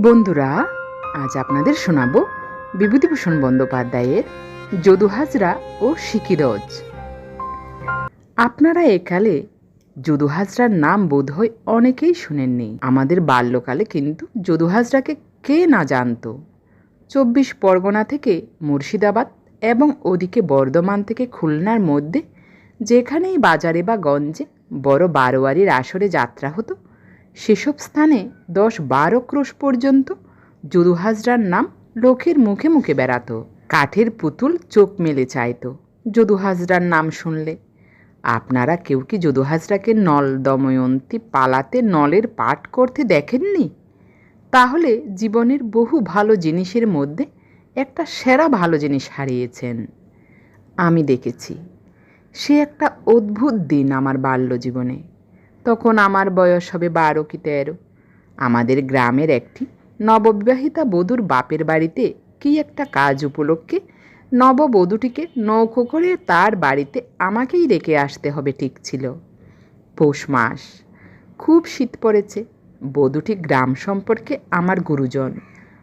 বন্ধুরা, আজ আপনাদের শোনাবো বিভূতিভূষণ বন্দ্যোপাধ্যায়ের যদু হাজরা ও সিকিরজ আপনারা একালে যদু হাজরার নাম বোধহয় অনেকেই শুনেননি। আমাদের বাল্যকালে কিন্তু যদু হাজরাকে কে না জানতো? চব্বিশ পরগনা থেকে মুর্শিদাবাদ এবং ওদিকে বর্ধমান থেকে খুলনার মধ্যে যেখানেই বাজারে বা গঞ্জে বড় বারোয়ারির আসরে যাত্রা হতো সেসব স্থানে দশ বারো ক্রোশ পর্যন্ত যদু হাজরার নাম লোকের মুখে মুখে বেড়াতো। কাঠের পুতুল চোখ মেলে চাইতো। যদু হাজরার নাম শুনলে, আপনারা কেউ কি যদু হাজরাকে নল দময়ন্তী পালাতে নলের পাঠ করতে দেখেননি? তাহলে জীবনের বহু ভালো জিনিসের মধ্যে একটা সেরা ভালো জিনিস হারিয়েছেন। আমি দেখেছি। সে একটা অদ্ভুত দিন আমার বাল্য জীবনে। তখন আমার বয়স হবে বারো কি তেরো। আমাদের গ্রামের একটি নববিবাহিতা বধূর বাপের বাড়িতে কি একটা কাজ উপলক্ষে নববধূটিকে নৌকো করে তার বাড়িতে আমাকেই রেখে আসতে হবে ঠিক ছিল। পৌষ মাস, খুব শীত পড়েছে। বধূটি গ্রাম সম্পর্কে আমার গুরুজন।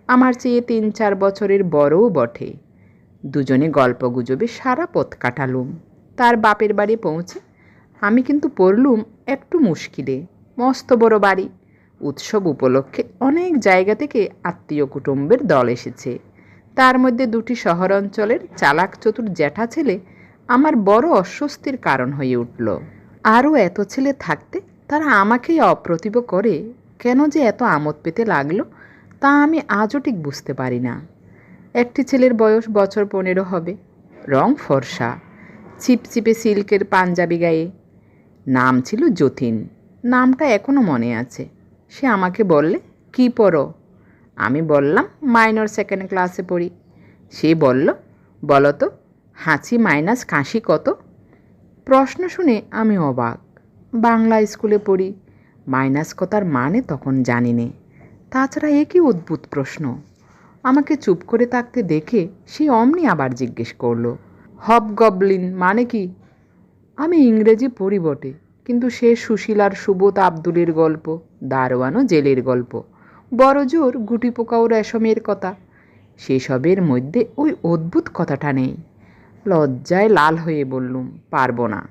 আমার চেয়ে তিন চার বছরের বড়ও বটে। দুজনে গল্প গুজবে সারা পথ কাটালুম। তার বাপের বাড়ি পৌঁছে আমি কিন্তু পড়লুম একটু মুশকিলে। মস্ত বড় বাড়ি। উৎসব উপলক্ষে অনেক জায়গা থেকে আত্মীয় কুটুম্বের দল এসেছে। তার মধ্যে দুটি শহর অঞ্চলের চালাক চতুর জ্যাঠা ছেলে আমার বড় অস্বস্তির কারণ হয়ে উঠল। আরও এত ছেলে থাকতে তারা আমাকেই অপ্রতিভ করে। কেন যে এত আমোদ পেতে লাগল তা আমি আজও ঠিক বুঝতে পারি না। একটি ছেলের বয়স বছর পনেরো হবে। রং ফর্সা। চিপচিপে সিল্কের পাঞ্জাবি গায়ে নাম ছিল যতীন। নামটা এখনও মনে আছে। সে আমাকে বললে, কি পড়ো? আমি বললাম, মাইনর সেকেন্ড ক্লাসে পড়ি। সে বলল বলো তো হাঁচি মাইনাস কাশি কত? প্রশ্ন শুনে আমি অবাক। বাংলা স্কুলে পড়ি। মাইনাস কথার মানে তখন জানি নে। তাছাড়া এ কি অদ্ভুত প্রশ্ন? আমাকে চুপ করে থাকতে দেখে সে অমনি আবার জিজ্ঞেস করল হব গবলিন মানে কি? আমি ইংরেজি পড়ি বটে, কিন্তু সে সুশীলার সুবোধ আব্দুলের গল্প, দারোয়ানও জেলের গল্প। বড় জোর গুটি পোকা ও রেশমের কথা। সেসবের মধ্যে ওই অদ্ভুত কথাটা নেই। লজ্জায় লাল হয়ে বললুম, পারব না।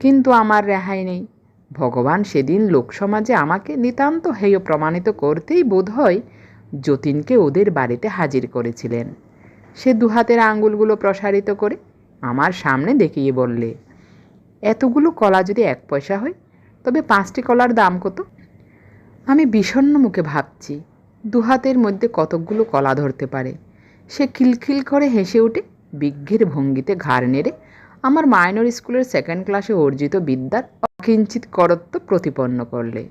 কিন্তু আমার রেহাই নেই। ভগবান সেদিন লোকসমাজে আমাকে নিতান্ত হেয় প্রমাণিত করতেই বোধ হয় যতীনকে ওদের বাড়িতে হাজির করেছিলেন। সে দুহাতের আঙ্গুলগুলো প্রসারিত করে আমার সামনে দেখিয়ে বললে এতগুলো কলা যদি এক পয়সা হয়, তবে পাঁচটি কলার দাম কত? আমি বিষণ্ণ মুখে ভাবছি দুহাতের মধ্যে কতকগুলো কলা ধরতে পারে। সে খিলখিল করে হেসে উঠে বিজ্ঞের ভঙ্গিতে ঘাড় নেড়ে আমার মাইনর স্কুলের সেকেন্ড ক্লাসে অর্জিত বিদ্যার অকিঞ্চিত করত্ব প্রতিপন্ন করলে।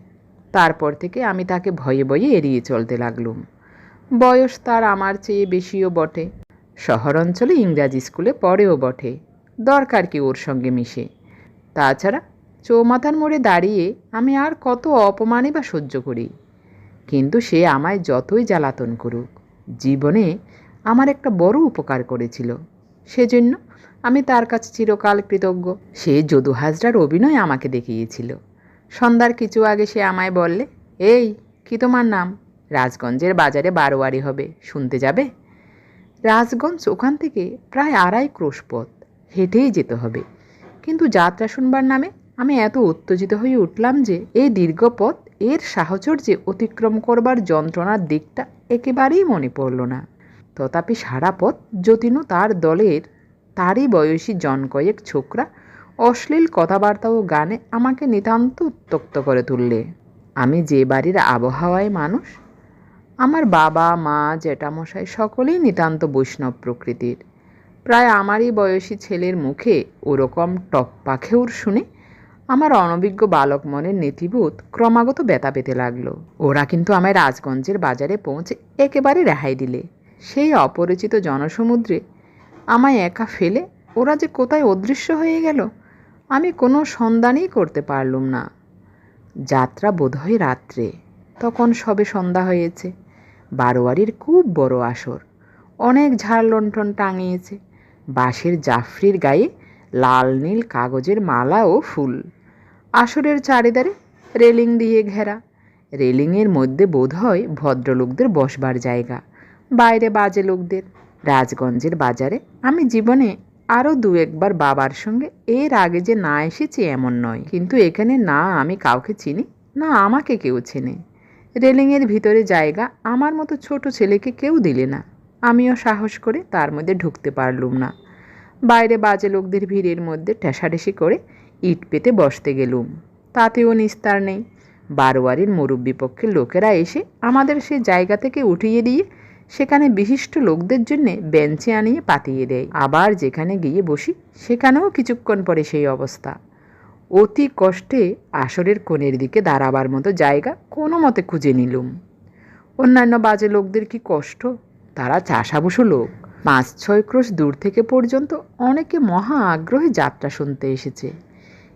তারপর থেকে আমি তাকে ভয়ে ভয়ে এড়িয়ে চলতে লাগলুম। বয়স তার আমার চেয়ে বেশিও বটে, শহর অঞ্চলে ইংরাজি স্কুলে পড়েও বটে, দরকার কি ওর সঙ্গে মিশে? তাছাড়া চৌমাথার মোড়ে দাঁড়িয়ে আমি আর কত অপমানই বা সহ্য করি। কিন্তু সে আমায় যতই জ্বালাতন করুক, জীবনে আমার একটা বড় উপকার করেছিল। সেজন্য আমি তার কাছে চিরকাল কৃতজ্ঞ। সে যদু হাজরার অভিনয় আমাকে দেখিয়েছিল। সন্ধ্যার কিছু আগে সে আমায় বললে, এই, কি তোমার নাম? রাজগঞ্জের বাজারে বারোয়ারি হবে, শুনতে যাবে? রাজগঞ্জ ওখান থেকে প্রায় আড়াই ক্রোশ পথ হেঁটেই যেতে হবে। কিন্তু যাত্রা শুনবার নামে আমি এত উত্তেজিত হয়ে উঠলাম যে এই দীর্ঘ পথ এর সাহচর্যে অতিক্রম করবার যন্ত্রণার দিকটা একেবারেই মনে পড়ল না। তথাপি সারা পথ যতীনও তার দলের, তারই বয়সী জন কয়েক ছোকরা অশ্লীল কথাবার্তা ও গানে আমাকে নিতান্ত উত্তক্ত করে তুললে। আমি যে বাড়ির আবহাওয়ায় মানুষ, আমার বাবা, মা, জ্যাঠামশাই সকলেই নিতান্ত বৈষ্ণব প্রকৃতির। প্রায় আমারই বয়সী ছেলের মুখে ওরকম টপ্পা খেউর শুনে আমার অনভিজ্ঞ বালক মনের নীতিবোধ ক্রমাগত ব্যথা পেতে লাগল। ওরা কিন্তু আমায় রাজগঞ্জের বাজারে পৌঁছে একেবারে রেহাই দিলে। সেই অপরিচিত জনসমুদ্রে আমায় একা ফেলে ওরা যে কোথায় অদৃশ্য হয়ে গেল, আমি কোনো সন্ধানই করতে পারলুম না। যাত্রা বোধহয় রাত্রে। তখন সবে সন্ধ্যা হয়েছে। বারোয়ারির খুব বড় আসর। অনেক ঝাড় লণ্ঠন টাঙিয়েছে। বাঁশের জাফরির গায়ে লাল, নীল কাগজের মালা ও ফুল। আসরের চারিধারে রেলিং দিয়ে ঘেরা। রেলিংয়ের মধ্যে বোধ হয় ভদ্রলোকদের বসবার জায়গা। বাইরে বাজে লোকদের। রাজগঞ্জের বাজারে আমি জীবনে আরও দু একবার বাবার সঙ্গে এর আগে যে না এসেছি এমন নয়। কিন্তু এখানে না আমি কাউকে চিনি, না আমাকে কেউ চেনে। রেলিংয়ের ভিতরে জায়গা আমার মতো ছোট ছেলেকে কেউ দিলে না। আমিও সাহস করে তার মধ্যে ঢুকতে পারলুম না। বাইরে বাজে লোকদের ভিড়ের মধ্যে ঠেসাঠেসি করে ইট পেতে বসতে গেলুম। তাতেও নিস্তার নেই। বারোয়ারির মুরব্বী পক্ষের লোকেরা এসে আমাদের সে জায়গা থেকে উঠিয়ে দিয়ে সেখানে বিশিষ্ট লোকদের জন্য বেঞ্চে আনিয়ে পাতিয়ে দেয়। আবার যেখানে গিয়ে বসি, সেখানেও কিছুক্ষণ পরে সেই অবস্থা। অতি কষ্টে আসরের কোণের দিকে দাঁড়াবার মতো জায়গা কোনো মতে খুঁজে নিলুম। অন্যান্য বাজে লোকদের কি কষ্ট? তারা চাষাবুসো লোক। পাঁচ, ছয় ক্রোশ দূর থেকে পর্যন্ত অনেকে মহা আগ্রহে যাত্রা শুনতে এসেছে।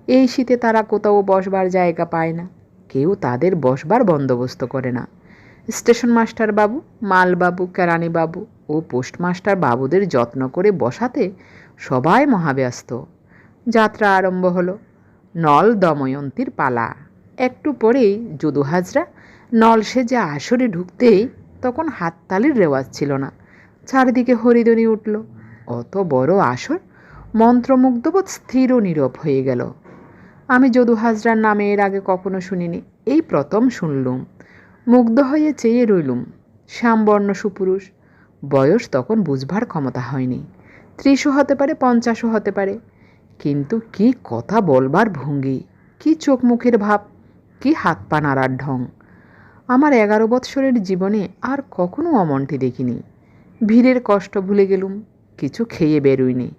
এই শীতে তারা কোথাও বসবার জায়গা পায় না। কেউ তাদের বসবার বন্দোবস্ত করে না। স্টেশন মাস্টার বাবু, মালবাবু, কেরানি বাবু ও পোস্টমাস্টার বাবুদের যত্ন করে বসাতে সবাই মহাব্যস্ত। যাত্রা আরম্ভ হলো। নল দময়ন্তীর পালা। একটু পরেই যদু হাজরা নল সেজে আসরে ঢুকতেই তখন হাততালির রেওয়াজ ছিল না। চারিদিকে হরিদনি উঠল। অত বড় আসর? মন্ত্রমুগ্ধবোধ স্থির ও নীরব হয়ে গেল। আমি যদু হাজরার নামে এর আগে কখনো শুনিনি। এই প্রথম শুনলুম। মুগ্ধ হয়ে চেয়ে রইলুম। শ্যামবর্ণ সুপুরুষ। বয়স তখন বুঝবার ক্ষমতা হয়নি। ত্রিশও হতে পারে, পঞ্চাশও হতে পারে। কিন্তু কি কথা বলবার ভঙ্গি, কি চোখ মুখের ভাব, কি হাত পা নাড়ার ঢং। আমার এগারো বৎসরের জীবনে আর কখনো অমনটি দেখিনি। ভিড়ের কষ্ট ভুলে গেলুম, কিছু খেয়ে বেরোইনি।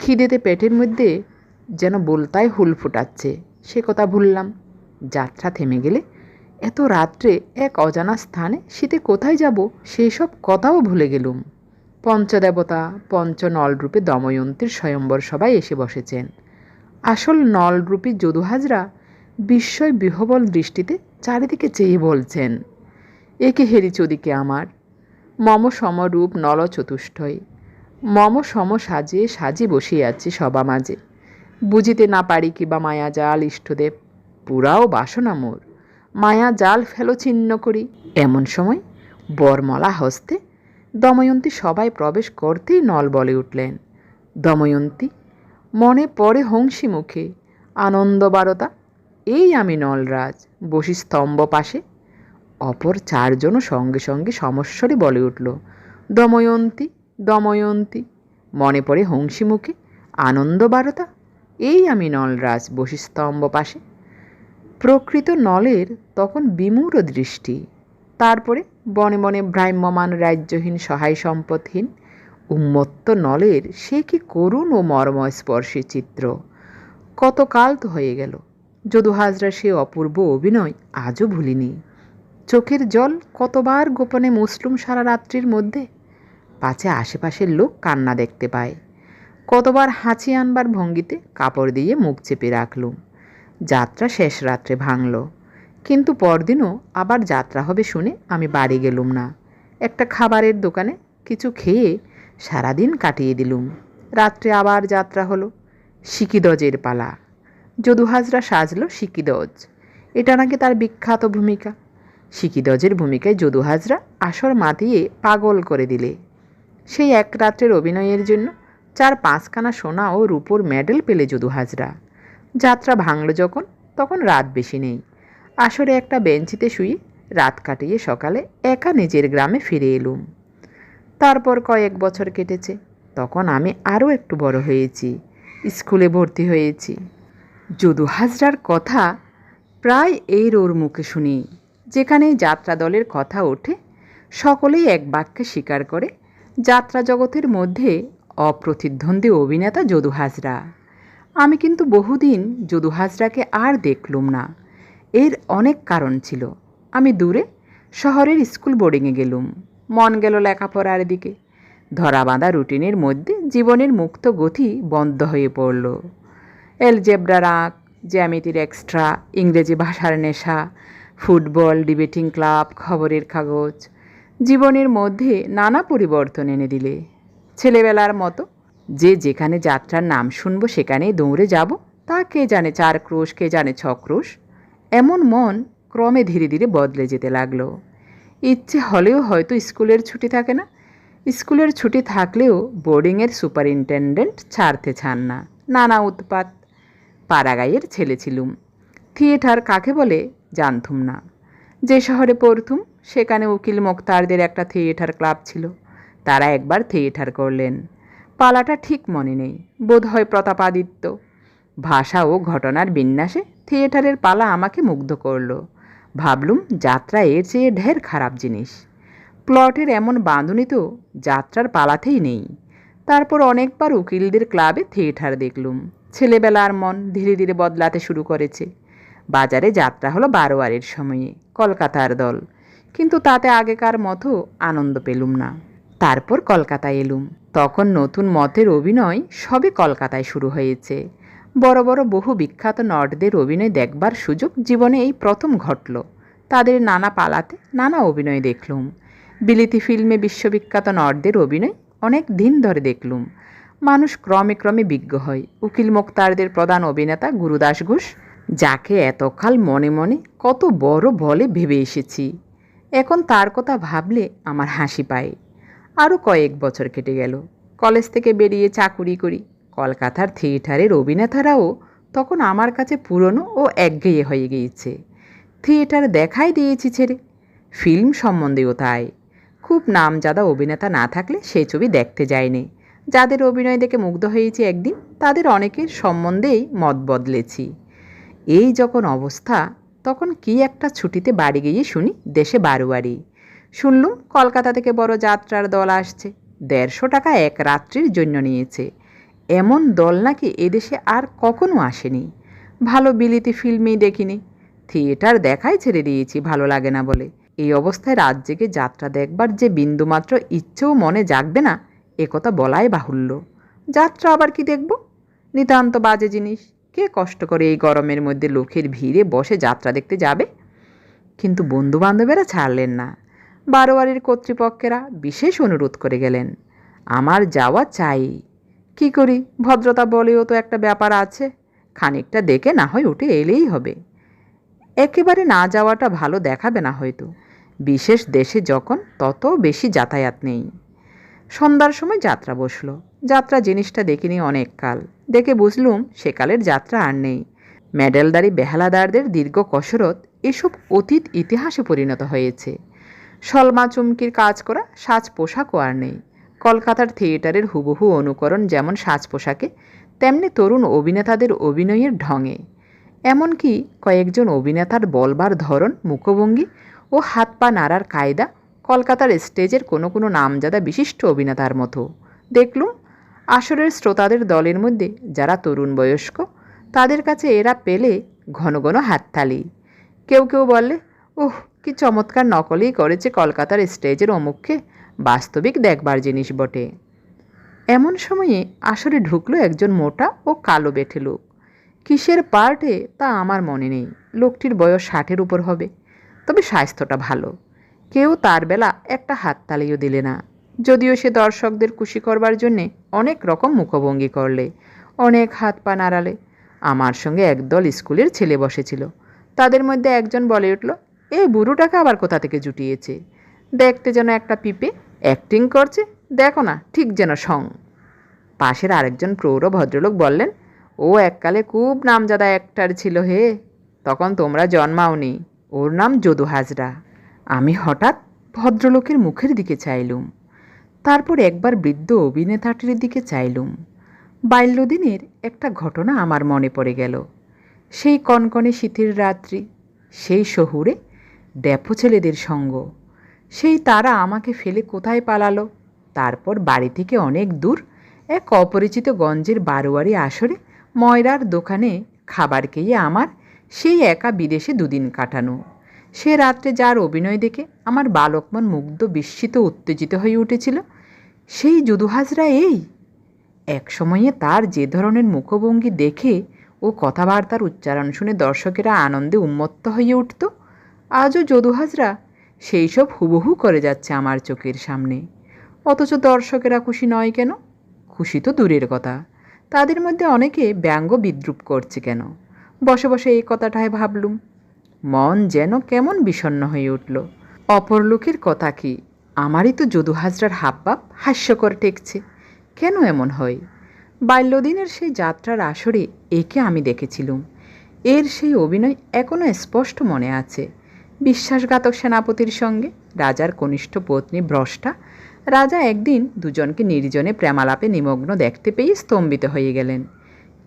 খিদেতে পেটের মধ্যে যেন বলতায় হুল ফুটাচ্ছে, সে কথা ভুললাম। যাত্রা থেমে গেলে এত রাত্রে এক অজানা স্থানে শীতে কোথায় যাব সেসব কথাও ভুলে গেলুম। পঞ্চদেবতা পঞ্চ নলরূপে দময়ন্তীর স্বয়ম্বর সবাই এসে বসেছেন। আসল নলরূপী যদু হাজরা বিস্ময় বিহবল দৃষ্টিতে চারিদিকে চেয়ে বলছেন একে হেরি চদিকে আমার? মম সমরূপ নল চতুষ্টয় মম সম সাজে সাজে আছি সবা মাঝে। বুঝিতে না পারি কিবা মায়া জাল ইষ্টদেব। পুরাও বাসনা মোর। মায়া জাল ফেলো ছিন্ন করি। এমন সময় বরমলা হস্তে দময়ন্তী সবাই প্রবেশ করতেই নল বলে উঠলেন, দময়ন্তী, মনে পড়ে হংসী মুখে। আনন্দবারতা, এই আমি নলরাজ। বসি স্তম্ভ পাশে। অপর চারজনও সঙ্গে সঙ্গে সমস্বরে বলে উঠল, দময়ন্তী দময়ন্তী, মনে পড়ে হংসী মুখে আনন্দ বারতা এই আমি নলরাজ বসি স্তম্ভ পাশে। প্রকৃত নলের তখন বিমূঢ় দৃষ্টি, তারপরে বনে বনে ভ্রাম্যমান রাজ্যহীন সহায় সম্পদহীন উন্মত্ত নলের সে কি করুণ ও মর্ময় স্পর্শী চিত্র। কতকাল তো হয়ে গেল যদু হাজরা সে অপূর্ব অভিনয় আজও ভুলিনি। চোখের জল কতবার গোপনে মুসলুম সারা রাত্রির মধ্যে? পাছে আশেপাশের লোক কান্না দেখতে পায়। কতবার হাঁচি আনবার ভঙ্গিতে কাপড় দিয়ে মুখ চেপে রাখলুম। যাত্রা শেষ রাত্রে ভাঙল। কিন্তু পরদিনও আবার যাত্রা হবে শুনে আমি বাড়ি গেলুম না। একটা খাবারের দোকানে কিছু খেয়ে সারাদিন কাটিয়ে দিলুম। রাত্রে আবার যাত্রা হলো। সিকিদজের পালা। যদু হাজরা সাজলো সিকিদজ এটা নাকি তার বিখ্যাত ভূমিকা। সিকিদজের ভূমিকায় যদু হাজরা আসর মাতিয়ে পাগল করে দিলে। সেই এক রাত্রের অভিনয়ের জন্য চার পাঁচখানা সোনা ও রূপোর মেডেল পেলে যদু হাজরা যাত্রা ভাঙল যখন, তখন রাত বেশি নেই। আসরে একটা বেঞ্চিতে শুয়ে রাত কাটিয়ে সকালে একা নিজের গ্রামে ফিরে এলুম। তারপর কয়েক বছর কেটেছে, তখন আমি আরও একটু বড় হয়েছি, স্কুলে ভর্তি হয়েছি। যদু হাজরার কথা প্রায় এর ওর মুখে শুনি, যেখানে যাত্রা দলের কথা ওঠে, সকলেই এক বাক্যে স্বীকার করে, যাত্রা জগতের মধ্যে অপ্রতিদ্বন্দ্বী অভিনেতা যদু হাজরা। আমি কিন্তু বহুদিন যদু হাজরাকে আর দেখলুম না। এর অনেক কারণ ছিল। আমি দূরে, শহরের স্কুল বোর্ডিংয়ে গেলুম। মন গেল লেখাপড়ার দিকে। ধরা বাঁধা রুটিনের মধ্যে জীবনের মুক্ত গতি বন্ধ হয়ে পড়ল। এলজেব্রা রাগ, জ্যামিতির এক্সট্রা ইংরেজি ভাষার নেশা, ফুটবল ডিবেটিং ক্লাব খবরের কাগজ, জীবনের মধ্যে নানা পরিবর্তন এনে দিলে। ছেলেবেলার মতো, যে যেখানে যাত্রার নাম শুনব সেখানেই দৌড়ে যাব, তা কে জানে চার ক্রোশ, কে জানে ছ ক্রোশ। এমন মন ক্রমে ধীরে ধীরে বদলে যেতে লাগল। ইচ্ছে হলেও হয়তো স্কুলের ছুটি থাকে না। স্কুলের ছুটি থাকলেও বোর্ডিংয়ের সুপারিনটেন্ডেন্ট ছাড়তে চান না। নানা উৎপাত পাড়াগাইয়ের ছেলে ছিলুম। থিয়েটার কাকে বলে জানতুম না। যে শহরে পড়তুম, সেখানে উকিল মোক্তারদের একটা থিয়েটার ক্লাব ছিল। তারা একবার থিয়েটার করলেন। পালাটা ঠিক মনে নেই, বোধ হয় প্রতাপাদিত্য। ভাষা ও ঘটনার বিন্যাসে থিয়েটারের পালা আমাকে মুগ্ধ করল। ভাবলুম, যাত্রা এর চেয়ে ঢের খারাপ জিনিস। প্লটের এমন বাঁধুনি তো যাত্রার পালাতেই নেই। তারপর অনেকবার উকিলদের ক্লাবে থিয়েটার দেখলুম। ছেলেবেলার মন ধীরে ধীরে বদলাতে শুরু করেছে। বাজারে যাত্রা হলো বারোয়ারের সময়ে, কলকাতার দল। কিন্তু তাতে আগেকার মতো আনন্দ পেলুম না। তারপর কলকাতায় এলুম। তখন নতুন মতের অভিনয় সবে কলকাতায় শুরু হয়েছে। বড় বড় বহু বিখ্যাত নটদের অভিনয় দেখবার সুযোগ জীবনে এই প্রথম ঘটল। তাদের নানা পালাতে নানা অভিনয় দেখলুম। বিলিতি ফিল্মে বিশ্ববিখ্যাত নটদের অভিনয় অনেক দিন ধরে দেখলুম। মানুষ ক্রমে ক্রমে বিজ্ঞ হয়। উকিল মোক্তারদের প্রধান অভিনেতা গুরুদাস ঘোষ, যাকে এতকাল মনে মনে কত বড় বলে ভেবে এসেছি। এখন তার কথা ভাবলে আমার হাসি পায়। আরও কয়েক বছর কেটে গেল। কলেজ থেকে বেরিয়ে চাকুরি করি। কলকাতার থিয়েটারের অভিনেতারাও তখন আমার কাছে পুরনো ও একঘেয়ে হয়ে গিয়েছে। থিয়েটার দেখাই দিয়েছি ছেড়ে। ফিল্ম সম্বন্ধেও তাই। খুব নামজাদা অভিনেতা না থাকলে সেই ছবি দেখতে যায়নি। যাদের অভিনয় দেখে মুগ্ধ হয়েছি একদিন, তাদের অনেকের সম্বন্ধেই মত বদলেছি। এই যখন অবস্থা, তখন কি একটা ছুটিতে বাড়ি গিয়ে শুনি দেশে বারোয়ারি। শুনলুম কলকাতা থেকে বড় যাত্রার দল আসছে, দেড়শো টাকা এক রাত্রির জন্য নিয়েছে। এমন দল নাকি এদেশে আর কখনো আসেনি। ভালো বিলিতি ফিল্মই দেখিনি। থিয়েটার দেখাই ছেড়ে দিয়েছি, ভালো লাগে না বলে। এই অবস্থায় রাত জেগে যাত্রা দেখবার যে বিন্দুমাত্র ইচ্ছেও মনে জাগবে না একথা বলাই বাহুল্য। যাত্রা আবার কি দেখব? নিতান্ত বাজে জিনিস। কে কষ্ট করে এই গরমের মধ্যে লোকের ভিড়ে বসে যাত্রা দেখতে যাবে? কিন্তু বন্ধুবান্ধবেরা ছাড়লেন না। বারোয়ারির কর্তৃপক্ষেরা বিশেষ অনুরোধ করে গেলেন, আমার যাওয়া চাই। কি করি? ভদ্রতা বলেও তো একটা ব্যাপার আছে। খানিকটা দেখে না হয় উঠে এলেই হবে। একেবারে না যাওয়াটা ভালো দেখাবে না হয়তো। বিশেষ দেশে যখন তত বেশি যাতায়াত নেই। সন্ধ্যার সময় যাত্রা বসল। যাত্রা জিনিসটা দেখিনি অনেক কাল। দেখে বুঝলুম সেকালের যাত্রা আর নেই। মেডেলদারি বেহালাদারদের দীর্ঘ কসরত এসব অতীত ইতিহাসে পরিণত হয়েছে। সলমা চুমকির কাজ করা সাজ পোশাকও আর নেই। কলকাতার থিয়েটারের হুবহু অনুকরণ যেমন সাজ পোশাকে, তেমনি তরুণ অভিনেতাদের অভিনয়ের ঢঙে। এমনকি কয়েকজন অভিনেতার বলবার ধরন, মুখভঙ্গি ও হাত পা নাড়ার কায়দা কলকাতার স্টেজের কোনো কোনো নামজাদা বিশিষ্ট অভিনেতার মতো। দেখলুম, আসরের শ্রোতাদের দলের মধ্যে যারা তরুণ বয়স্ক, তাদের কাছে এরা পেলে ঘন ঘন হাততালি। কেউ কেউ বললে ওহ, কি চমৎকার নকলই করেছে কলকাতার স্টেজের অমুককে, বাস্তবিক দেখবার জিনিস বটে। এমন সময়ে আসরে ঢুকলো একজন মোটা ও কালো বেঠে লোক। কিসের পার্টে তা আমার মনে নেই। লোকটির বয়স ষাটের উপর হবে, তবে স্বাস্থ্যটা ভালো। কেউ তার বেলা একটা হাততালিও দিলে না। যদিও সে দর্শকদের খুশি করবার জন্যে অনেক রকম মুখভঙ্গি করলে, অনেক হাত পা নাড়ালে। আমার সঙ্গে একদল স্কুলের ছেলে বসেছিল। তাদের মধ্যে একজন বলে উঠল এই বুড়োটাকে আবার কোথা থেকে জুটিয়েছে? দেখতে যেন একটা পিপে অ্যাক্টিং করছে, দেখো না, ঠিক যেন সং। পাশের আরেকজন প্রৌঢ় ভদ্রলোক বললেন, ও এককালে খুব নামজাদা অ্যাক্টার ছিল হে। তখন তোমরা জন্মাওনি। ওর নাম যদু হাজরা। আমি হঠাৎ ভদ্রলোকের মুখের দিকে চাইলুম। তারপর একবার বৃদ্ধ অভিনেতাটির দিকে চাইলুম। বাল্যদিনের একটা ঘটনা আমার মনে পড়ে গেল। সেই কনকনে শীতের রাত্রি, সেই শহুরে ড্যাপো ছেলেদের সঙ্গ, সেই তারা আমাকে ফেলে কোথায় পালালো, তারপর বাড়ি থেকে অনেক দূর এক অপরিচিত গঞ্জের বারোয়ারি আসরে ময়রার দোকানে খাবার খেয়ে আমার সেই একা বিদেশে দুদিন কাটানো। সে রাত্রে যার অভিনয় দেখে আমার বালকমন মুগ্ধ, বিস্মিত, উত্তেজিত হয়ে উঠেছিল, সেই যদু হাজরা এই? এক সময়ে তার যে ধরনের মুখভঙ্গি দেখে ও কথাবার্তার উচ্চারণ শুনে দর্শকেরা আনন্দে উন্মত্ত হয়ে উঠত, আজও যদু হাজরা সেই সব হুবহু করে যাচ্ছে আমার চোখের সামনে। অথচ দর্শকেরা খুশি নয় কেন? খুশি তো দূরের কথা। তাদের মধ্যে অনেকে ব্যঙ্গ বিদ্রুপ করছে কেন? বসে বসে এই কথাটায় ভাবলুম। মন যেন কেমন বিষণ্ণ হয়ে উঠল। অপর লোকের কথা কি? আমারই তো যদু হাজরার হাবভাব হাস্যকর ঠেকছে। কেন এমন হয়? বাল্যদিনের সেই যাত্রার আসরে একে আমি দেখেছিলুম। এর সেই অভিনয় এখনও স্পষ্ট মনে আছে। বিশ্বাসঘাতক সেনাপতির সঙ্গে রাজার কনিষ্ঠ পত্নী ভ্রষ্টা রাজা একদিন দুজনকে নির্জনে প্রেমালাপে নিমগ্ন দেখতে পেয়ে স্তম্ভিত হয়ে গেলেন।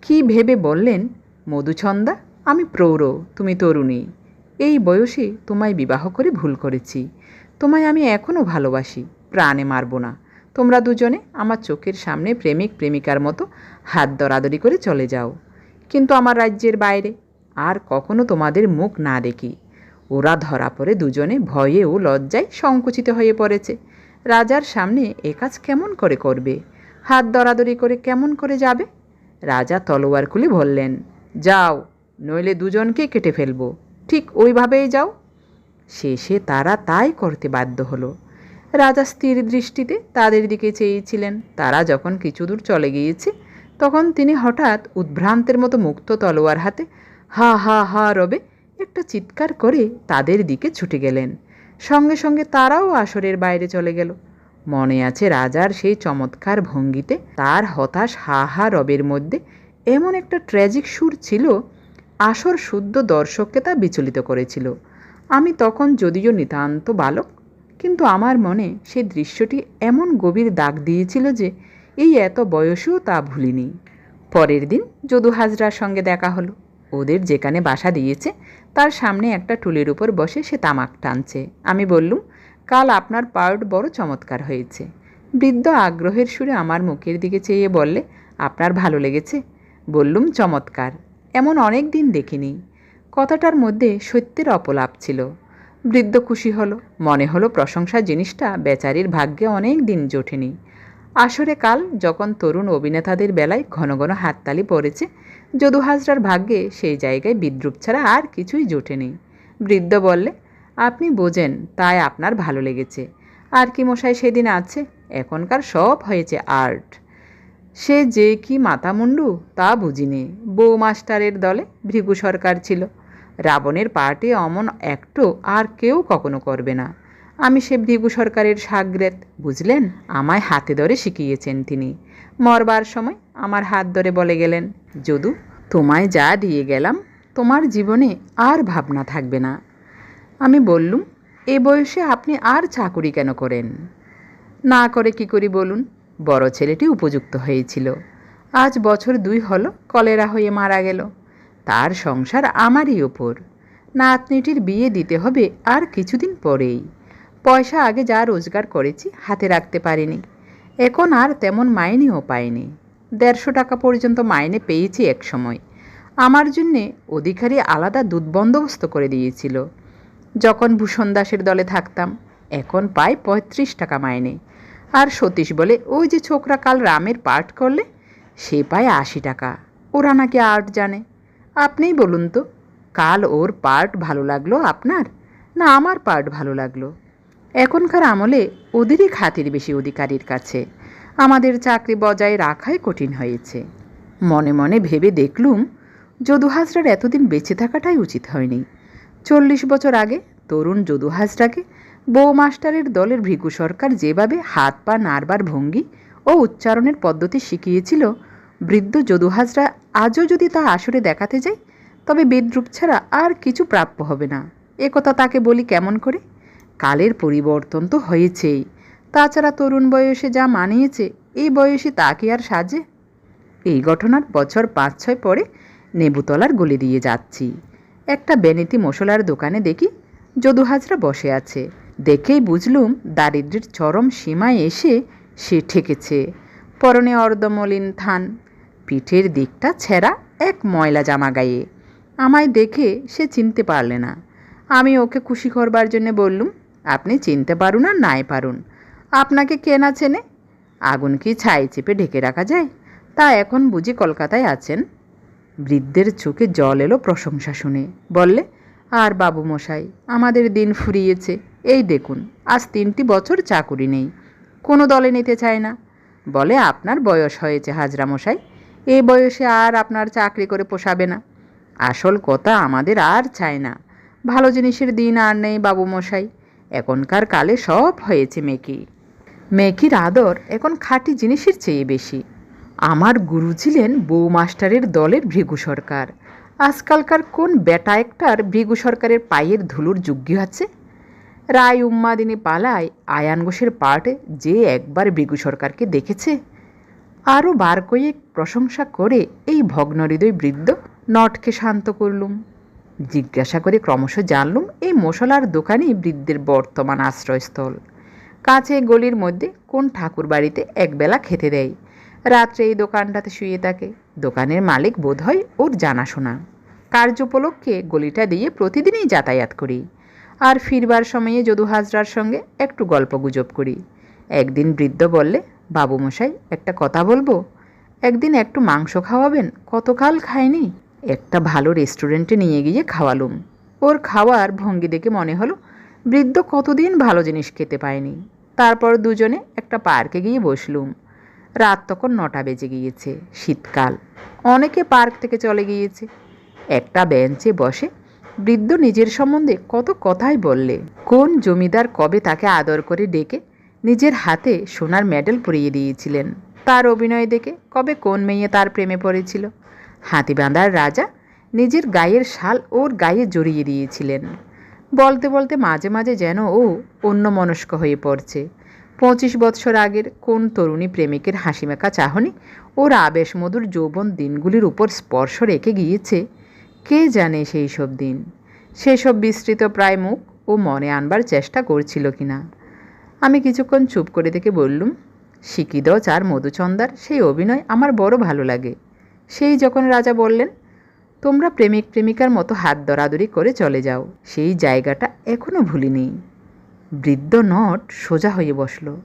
কি ভেবে বললেন মধুছন্দা আমি প্রৌঢ়, তুমি তরুণী। এই বয়সে তোমায় বিবাহ করে ভুল করেছি। তোমায় আমি এখনও ভালোবাসি, প্রাণে মারব না। তোমরা দুজনে আমার চোখের সামনে প্রেমিক প্রেমিকার মতো হাত দরাদরি করে চলে যাও। কিন্তু আমার রাজ্যের বাইরে আর কখনো তোমাদের মুখ না দেখি। ওরা ধরা পড়ে দুজনে ভয়ে ও লজ্জায় সংকুচিত হয়ে পড়েছে। রাজার সামনে এ কাজ কেমন করে করবে? হাত দরাদরি করে কেমন করে যাবে? রাজা তলোয়ার খুলে বললেন, যাও, নইলে দুজনকে কেটে ফেলব। ঠিক ওইভাবেই যাও। শেষে তারা তাই করতে বাধ্য হলো। রাজা স্থির দৃষ্টিতে তাদের দিকে চেয়েছিলেন। তারা যখন কিছু দূর চলে গিয়েছে, তখন তিনি হঠাৎ উদ্ভ্রান্তের মতো মুক্ত তলোয়ার হাতে হা হা হা রবে একটা চিৎকার করে তাদের দিকে ছুটে গেলেন। সঙ্গে সঙ্গে তারাও আসরের বাইরে চলে গেল। মনে আছে রাজার সেই চমৎকার ভঙ্গিতে তার হতাশ হা হা রবের মধ্যে এমন একটা ট্র্যাজিক সুর ছিল আসর শুদ্ধ দর্শককে তা বিচলিত করেছিল। আমি তখন যদিও নিতান্ত বালক, কিন্তু আমার মনে সেই দৃশ্যটি এমন গভীর দাগ দিয়েছিল যে এই এত বয়সেও তা ভুলিনি। পরের দিন যদু হাজরার সঙ্গে দেখা হলো। ওদের যেখানে বাসা দিয়েছে, তার সামনে একটা টুলের উপর বসে সে তামাক টানছে। আমি বললুম, কাল আপনার পার্ট বড় চমৎকার হয়েছে। বৃদ্ধ আগ্রহের সুরে আমার মুখের দিকে চেয়ে বললে, আপনার ভালো লেগেছে? বললুম, চমৎকার। এমন অনেক দিন দেখিনি। কথাটার মধ্যে সত্যের অপলাপ ছিল। বৃদ্ধ খুশি হলো, মনে হলো প্রশংসা জিনিসটা বেচারির ভাগ্যে অনেক দিন জোটেনি। আসরে কাল যখন তরুণ অভিনেতাদের বেলায় ঘন ঘন হাততালি পড়েছে, যদু হাজরার ভাগ্যে সেই জায়গায় বিদ্রুপ ছাড়া আর কিছুই জোটেনি। বৃদ্ধ বললে, আপনি বোঝেন, তাই আপনার ভালো লেগেছে। আর কি মশাই সেদিন আছে? এখনকার সব হয়েছে আর্ট। সে যে কি মাথামুন্ডু তা বুঝিনি। বউ মাস্টারের দলে ভৃগু সরকার ছিল। রাবণের পার্টি অমন একটু আর কেউ কখনো করবে না। আমি সে ভৃগু সরকারের সাগ্রেত, বুঝলেন? আমায় হাতে ধরে শিখিয়েছেন তিনি। মরবার সময় আমার হাত ধরে বলে গেলেন, যদু, তোমায় যা দিয়ে গেলাম, তোমার জীবনে আর ভাবনা থাকবে না। আমি বললুম, এ বয়সে আপনি আর চাকুরি কেন করেন? না করে কি করি বলুন? বড় ছেলেটি উপযুক্ত হয়েছিল। আজ বছর দুই হলো কলেরা হয়ে মারা গেল। তার সংসার আমারই ওপর। নাতনিটির বিয়ে দিতে হবে আর কিছুদিন পরেই। পয়সা আগে যা রোজগার করেছি হাতে রাখতে পারিনি। এখন আর তেমন মাইনেও পাইনি। দেড়শো টাকা পর্যন্ত মাইনে পেয়েছি এক সময়। আমার জন্যে অধিকারী আলাদা দুধ বন্দোবস্ত করে দিয়েছিল। যখন ভূষণ দাসের দলে থাকতাম, এখন পাই পঁয়ত্রিশ টাকা মাইনে। আর সতীশ বলে, ওই যে ছোকরা কাল রামের পাঠ করলে, সে পায় আশি টাকা। ওরা নাকি আর্ট জানে। আপনিই বলুন তো, কাল ওর পার্ট ভালো লাগল আপনার, না আমার পার্ট ভালো লাগল? এখনকার আমলে ওদেরই খাতির বেশি অধিকারীর কাছে। আমাদের চাকরি বজায় রাখাই কঠিন হয়েছে। মনে মনে ভেবে দেখলুম যদু হাজরার এতদিন বেঁচে থাকাটাই উচিত হয়নি। চল্লিশ বছর আগে তরুণ যদু হাজরাকে বউ মাস্টারের দলের ভৃগু সরকার যেভাবে হাত পা নাড়বার ভঙ্গি ও উচ্চারণের পদ্ধতি শিখিয়েছিল, বৃদ্ধ যদু হাজরা আজও যদি তা আসরে দেখাতে যায়, তবে বিদ্রুপ ছাড়া আর কিছু প্রাপ্য হবে না। একথা তাকে বলি কেমন করে? কালের পরিবর্তন তো হয়েছেই। তাছাড়া তরুণ বয়সে যা মানিয়েছে, এই বয়সে তা কি আর সাজে? এই ঘটনার বছর পাঁচ ছয় পরে নেবুতলার গলি দিয়ে যাচ্ছি। একটা বেনেতি মশলার দোকানে দেখি যদু হাজরা বসে আছে। দেখেই বুঝলুম দারিদ্র্যের চরম সীমায় এসে সে ঠেকেছে। পরনে অর্ধমলিন থান, পিঠের দিকটা ছেঁড়া এক ময়লা জামা গায়ে। আমায় দেখে সে চিনতে পারলে না। আমি ওকে খুশি করবার জন্য বললুম, আপনি চিনতে পারুন আর নাই পারুন। আপনাকে কে না চেনে? আগুন কি ছাই চেপে ঢেকে রাখা যায়? তা এখন বুঝি কলকাতায় আছেন? বৃদ্ধের চোখে জল এলো প্রশংসা শুনে। বললে, আর বাবু মশাই, আমাদের দিন ফুরিয়েছে। এই দেখুন, আজ তিনটি বছর চাকুরি নেই। কোনো দলে নিতে চায় না। বলে আপনার বয়স হয়েছে হাজরা মশাই। এই বয়সে আর আপনার চাকরি করে পোষাবে না। আসল কথা আমাদের আর চায় না। ভালো জিনিসের দিন আর নেই বাবু মশাই। এখনকার কালে সব হয়েছে মেকি মেকির আদর এখন খাঁটি জিনিসের চেয়ে বেশি। আমার গুরু ছিলেন বউ মাস্টারের দলের ভৃগু সরকার। আজকালকার কোন বেটা একটার ভৃগু সরকারের পায়ের ধুলোর যোগ্য আছে রায় উম্মাদিনী পালায় আয়ান ঘোষের পার্টে যে একবার ভৃগু সরকারকে দেখেছে। আরও বার কয়েক প্রশংসা করে এই ভগ্নহৃদয় বৃদ্ধ নটকে শান্ত করলুম। জিজ্ঞাসা করে ক্রমশ জানলুম, এই মশলার দোকানই বৃদ্ধের বর্তমান আশ্রয়স্থল। কাছে গলির মধ্যে কোন ঠাকুর বাড়িতে একবেলা খেতে দেয়। রাত্রে এই দোকানটাতে শুয়ে থাকে। দোকানের মালিক বোধ হয় ওর জানাশোনা। কার্য উপলক্ষে গলিটা দিয়ে প্রতিদিনই যাতায়াত করি। আর ফিরবার সময়ে যদু হাজরার সঙ্গে একটু গল্প গুজব করি। একদিন বৃদ্ধ বললে, বাবু মশাই, একটা কথা বলব? একদিন একটু মাংস খাওয়াবেন? কতকাল খায়নি একটা ভালো রেস্টুরেন্টে নিয়ে গিয়ে খাওয়ালুম। ওর খাওয়ার ভঙ্গি দেখে মনে হলো, বৃদ্ধ কতদিন ভালো জিনিস খেতে পায়নি। তারপর দুজনে একটা পার্কে গিয়ে বসলুম। রাত তখন নটা বেজে গিয়েছে, শীতকাল। অনেকে পার্ক থেকে চলে গিয়েছে। একটা বেঞ্চে বসে বৃদ্ধ নিজের সম্বন্ধে কত কথাই বললে। কোন জমিদার কবে তাকে আদর করে ডেকে নিজের হাতে সোনার মেডেল পরিয়ে দিয়েছিলেন? তার অভিনয় দেখে কবে কোন মেয়ে তার প্রেমে পড়েছিল? হাতিবাঁধার রাজা নিজের গায়ের শাল ওর গায়ে জড়িয়ে দিয়েছিলেন। বলতে বলতে মাঝে মাঝে যেন ও অন্য মনস্ক হয়ে পড়ছে। পঁচিশ বৎসর আগের কোন তরুণী প্রেমিকের হাসিমাখা চাহনি ওর আবেশমধুর যৌবন দিনগুলির উপর স্পর্শ রেখে গিয়েছে কে জানে সেই সব দিন? সেসব বিস্তৃত প্রায় মুখ ও মনে আনবার চেষ্টা করছিল কিনা? আমি কিছুক্ষণ চুপ করে দেখে বললুম, শিকিদজ আর মধুচন্দার সেই অভিনয় আমার বড় ভালো লাগে। সেই যখন রাজা বললেন, তোমরা প্রেমিক প্রেমিকার মতো হাত দরাদরি করে চলে যাও, সেই জায়গাটা এখনও ভুলিনি বৃদ্ধ নট সোজা হয়ে বসল।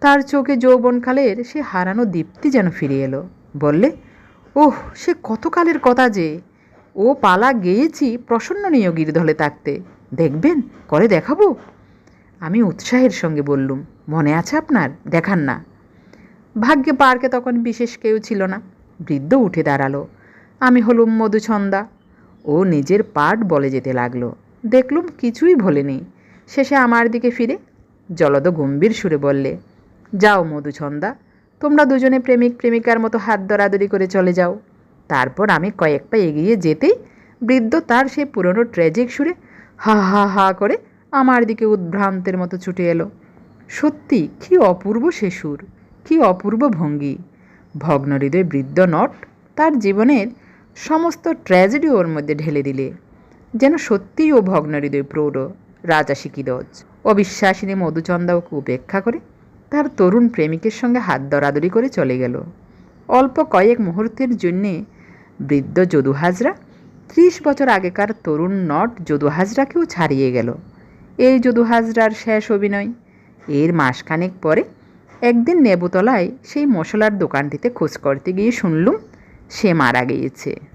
তার চোখে যৌবনকালের সে হারানো দীপ্তি যেন ফিরে এলো। বললে, ওহ, সে কতকালের কথা যে! ও পালা গেয়েছি প্রসন্ন নিয়োগীর দলে থাকতে দেখবেন, করে দেখাবো। আমি উৎসাহের সঙ্গে বললুম, মনে আছে আপনার? দেখান না। ভাগ্যে পার্কে তখন বিশেষ কেউ ছিল না। বৃদ্ধ উঠে দাঁড়াল। আমি হলুম মধুছন্দা ও নিজের পাঠ বলে যেতে লাগল। দেখলুম কিছুই ভোলেনি। শেষে আমার দিকে ফিরে জলদ গম্ভীর সুরে বললে, যাও মধুছন্দা তোমরা দুজনে প্রেমিক প্রেমিকার মতো হাত দরাদরি করে চলে যাও। তারপর আমি কয়েক পা এগিয়ে যেতেই বৃদ্ধ তার সেই পুরনো ট্র্যাজিক সুরে হা হা হা করে আমার দিকে উদ্ভ্রান্তের মতো ছুটে এলো। সত্যি, কী অপূর্ব সে সুর, কী অপূর্ব ভঙ্গি। ভগ্নহৃদয় বৃদ্ধ নট তার জীবনের সমস্ত ট্র্যাজেডি ওর মধ্যে ঢেলে দিলে। যেন সত্যিই ও ভগ্নহৃদয় প্রৌঢ়, রাজা শিকিদজ অবিশ্বাসিনী মধুচন্দা ওকে উপেক্ষা করে তার তরুণ প্রেমিকের সঙ্গে হাত দরাদরি করে চলে গেল। অল্প কয়েক মুহূর্তের জন্যে বৃদ্ধ যদু হাজরা, ত্রিশ বছর আগেকার তরুণ নট যদু হাজরাকেও ছাড়িয়ে গেল। এই যদু হাজরার শেষ অভিনয়। এর মাসখানেক পরে একদিন নেবুতলায় সেই মশলার দোকানটিতে খোঁজ করতে গিয়ে শুনলুম, সে মারা গিয়েছে।